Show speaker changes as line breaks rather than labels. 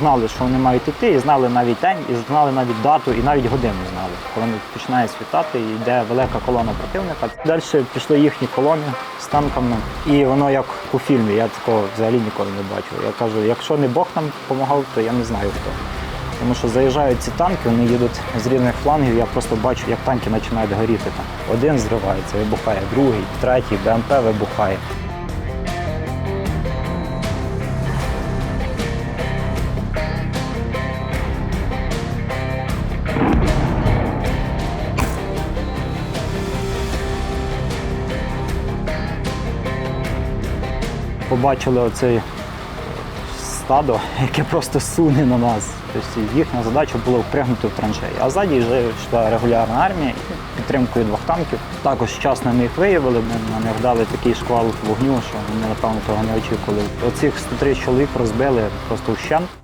знали, що вони мають йти, і знали навіть день, і знали навіть дату, і навіть годину знали. Коли починає світати, і йде велика колона противника. Далі пішли їхні колони з танками, і воно як у фільмі. Я такого взагалі ніколи не бачив. Я кажу, якщо не Бог нам допомагав, то я не знаю хто. Тому що заїжджають ці танки, вони їдуть з різних флангів. Я просто бачу, як танки починають горіти. Там один зривається, вибухає, другий, третій, БМП вибухає. Побачили оце стадо, яке просто суне на нас. Тобто їхня задача була впрягнути в траншеї. А ззаді вже йшла регулярна армія підтримкою двох танків. Також вчасно ми їх виявили, ми на них дали такий шквал вогню, що вони, напевно, того не очікували. Оцих 103 чоловік розбили просто вщент.